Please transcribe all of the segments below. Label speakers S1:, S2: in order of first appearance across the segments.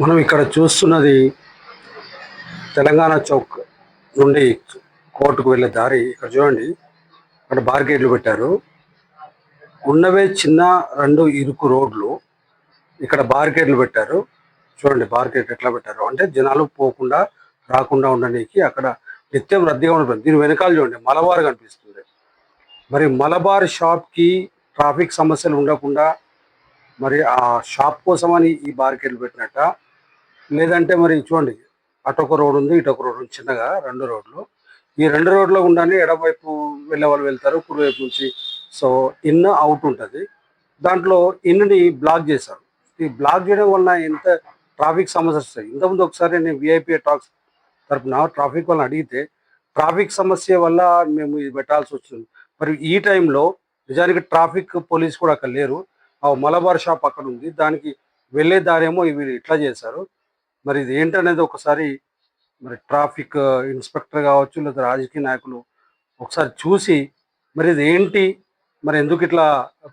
S1: మనం ఇక్కడ చూస్తున్నది తెలంగాణ చౌక్ నుండి కోర్టుకు వెళ్ళే దారి ఇక్కడ చూడండి. అక్కడ బార్గేట్లు పెట్టారు. ఉన్నవే చిన్న రెండు ఇరుకు రోడ్లు ఇక్కడ బార్గేట్లు పెట్టారు. చూడండి బార్గేట్ ఎట్లా పెట్టారు అంటే జనాలు పోకుండా రాకుండా ఉండడానికి అక్కడ నిత్యం రద్దీగా ఉంటుంది దీని వెనకాల చూడండి మలబార్ కనిపిస్తుంది. మరి మలబార్ షాప్కి ట్రాఫిక్ సమస్యలు ఉండకుండా మరి ఆ షాప్ కోసమని ఈ బార్కెట్లు పెట్టినట్ట. లేదంటే మరి చూడండి అటొక రోడ్ ఉంది ఇటొక రోడ్ ఉంది చిన్నగా రెండు రోడ్లు. ఈ రెండు రోడ్లో గుండానే ఎడమవైపు వెళ్ళే వాళ్ళు వెళ్తారు కుడివైపు నుంచి. సో ఇన్ అవుట్ ఉంటుంది. దాంట్లో ఇన్ని బ్లాక్ చేశారు. ఈ బ్లాక్ చేయడం వలన ఎంత ట్రాఫిక్ సమస్య వస్తాయి? ఇంతకుముందు ఒకసారి నేను విఐపి టాక్స్ తరపున ట్రాఫిక్ వలన అడిగితే ట్రాఫిక్ సమస్య వల్ల మేము ఇది పెట్టాల్సి వచ్చింది. మరి ఈ టైంలో నిజానికి ట్రాఫిక్ పోలీస్ కూడా అక్కడ లేరు. మలబార్ షాప్ అక్కడ ఉంది. దానికి వెళ్ళే దారేమో ఇవి ఇట్లా చేశారు. మరి ఇది ఏంటనేది ఒకసారి మరి ట్రాఫిక్ ఇన్స్పెక్టర్ కావచ్చు లేదా రాజకీయ నాయకులు ఒకసారి చూసి మరి ఇది ఏంటి మరి ఎందుకు ఇట్లా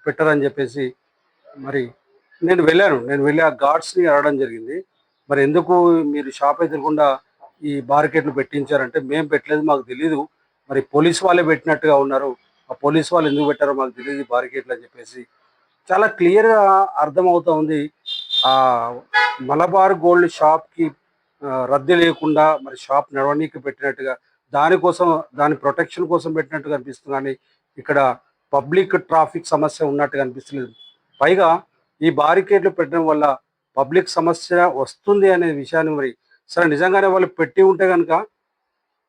S1: పెట్టారని చెప్పేసి మరి నేను వెళ్ళాను. నేను వెళ్ళి ఆ గార్డ్స్ని అడగడం జరిగింది. మరి ఎందుకు మీరు షాప్ ఎదురకుండా ఈ బార్కెట్లు పెట్టించారంటే మేము పెట్టలేదు మాకు తెలీదు. మరి పోలీస్ వాళ్ళే పెట్టినట్టుగా ఉన్నారు. ఆ పోలీస్ వాళ్ళు ఎందుకు పెట్టారో మాకు తెలియదు బార్కెట్లు అని చెప్పేసి చాలా క్లియర్గా అర్థమవుతా ఉంది. ఆ మలబార్ గోల్డ్ షాప్కి రద్దీ లేకుండా మరి షాప్ నడవనీకి పెట్టినట్టుగా దానికోసం దాని ప్రొటెక్షన్ కోసం పెట్టినట్టుగా అనిపిస్తుంది కానీ ఇక్కడ పబ్లిక్ ట్రాఫిక్ సమస్య ఉన్నట్టుగా అనిపిస్తలేదు. పైగా ఈ బారికేడ్లు పెట్టడం వల్ల పబ్లిక్ సమస్య వస్తుంది అనే విషయాన్ని మరి సరే నిజంగానే వాళ్ళు పెట్టి ఉంటే కనుక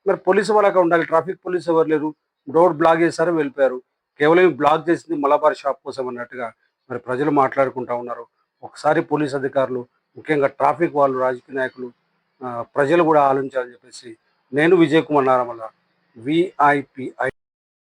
S1: మరి పోలీసు వాళ్ళకి ఉండాలి. ట్రాఫిక్ పోలీసు ఎవరు లేరు? రోడ్ బ్లాక్ చేశారు వెళ్ళిపోయారు. కేవలం బ్లాక్ చేసింది మలబార్ షాప్ కోసం అన్నట్టుగా మరి ప్రజలు మాట్లాడుకుంటా ఉన్నారు. ఒకసారి పోలీస్ అధికారులు ముఖ్యంగా ట్రాఫిక్ వాళ్ళు రాజకీయ నాయకులు ఆ, ప్రజలు కూడా ఆలోచించాలని చెప్పేసి నేను విజయ్ కుమార్ నారమల్ల విఐపి